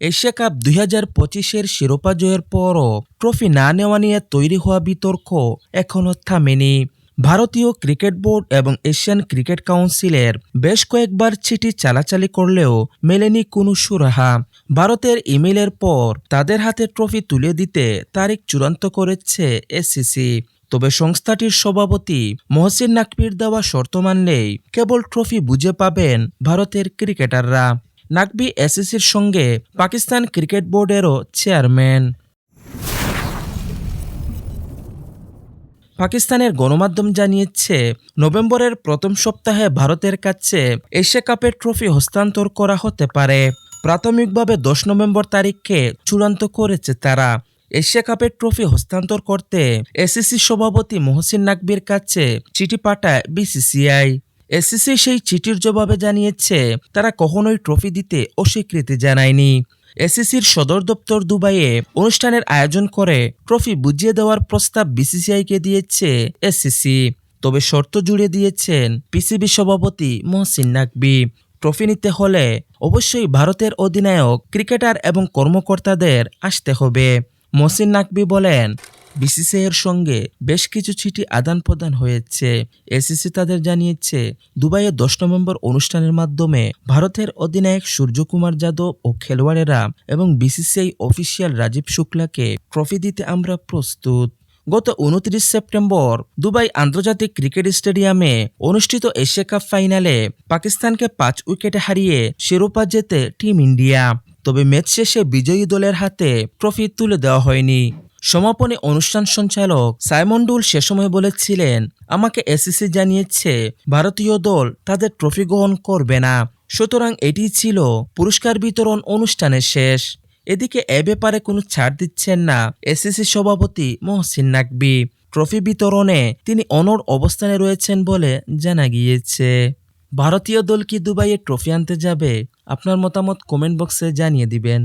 Asia cup দুই হাজার পঁচিশের শিরোপা জয়ের পরও ট্রফি না নেওয়া নিয়ে তৈরি হওয়া বিতর্ক এখনও থামেনি। ভারতীয় ক্রিকেট বোর্ড এবং এশিয়ান ক্রিকেট কাউন্সিলের বেশ কয়েকবার চিঠি চালাচালি করলেও মেলেনি কোনো সুরাহা। ভারতের ইমেলের পর তাদের হাতে ট্রফি তুলে দিতে তারিখ চূড়ান্ত করেছে এসিসি। তবে সংস্থাটির সভাপতি মহসিন নাকবির দেওয়া শর্ত মানলেই কেবল ট্রফি বুঝে পাবেন ভারতের ক্রিকেটাররা। নাকবি এসিসির সঙ্গে পাকিস্তান ক্রিকেট বোর্ডেরও চেয়ারম্যান। পাকিস্তানের গণমাধ্যম জানিয়েছে, নভেম্বরের প্রথম সপ্তাহে ভারতের কাছে এশিয়া কাপের ট্রফি হস্তান্তর করা হতে পারে। প্রাথমিকভাবে দশ নভেম্বর তারিখকে চূড়ান্ত করেছে তারা। এশিয়া কাপের ট্রফি হস্তান্তর করতে এসিসি সভাপতি মহসিন নাকবির কাছে চিঠি পাঠায় বিসিসিআই। এসিসি সেই চিঠির জবাবে জানিয়েছে, তারা কখনোই ট্রফি দিতে অস্বীকৃতি জানায়নি। এসিসির সদর দপ্তর দুবাইয়ে অনুষ্ঠানের আয়োজন করে ট্রফি বুঝিয়ে দেওয়ার প্রস্তাব বিসিসিআইকে দিয়েছে এসিসি তবে শর্ত জুড়ে দিয়েছেন পিসিবি সভাপতি মহসিন নাকবি ট্রফি নিতে হলে অবশ্যই ভারতের অধিনায়ক, ক্রিকেটার এবং কর্মকর্তাদের আসতে হবে। মহসিন নাকবি বলেন বিসিসিআইয়ের সঙ্গে বেশ কিছু চিঠি আদান প্রদান হয়েছে এসিসি তাদের জানিয়েছে, দুবাইয়ে দশ নভেম্বর অনুষ্ঠানের মাধ্যমে ভারতের অধিনায়ক সূর্যকুমার যাদব ও খেলোয়াড়েরা এবং বিসিসিআই অফিসিয়াল রাজীব শুক্লাকে ট্রফি দিতে আমরা প্রস্তুত। গত উনত্রিশ সেপ্টেম্বর দুবাই আন্তর্জাতিক ক্রিকেট স্টেডিয়ামে অনুষ্ঠিত এশিয়া কাপ ফাইনালে পাকিস্তানকে পাঁচ উইকেটে হারিয়ে শিরোপা জেতে টিম ইন্ডিয়া। তবে ম্যাচ শেষে বিজয়ী দলের হাতে ট্রফি তুলে দেওয়া হয়নি। সমাপনী অনুষ্ঠান সঞ্চালক সাইমন্ডুল সে সময় বলেছিলেন, আমাকে এসিসি জানিয়েছে, ভারতীয় দল তাদের ট্রফি গ্রহণ করবে না। সুতরাং এটি ছিল পুরস্কার বিতরণ অনুষ্ঠানের শেষ। এদিকে এ ব্যাপারে কোনো ছাড় দিচ্ছেন না এসিসি সভাপতি মহসিন নাকবি। ট্রফি বিতরণে তিনি অনড় অবস্থানে রয়েছেন বলে জানা গিয়েছে। ভারতীয় দল কি দুবাইয়ে ট্রফি আনতে যাবে? আপনার মতামত কমেন্ট বক্সে জানিয়ে দিবেন।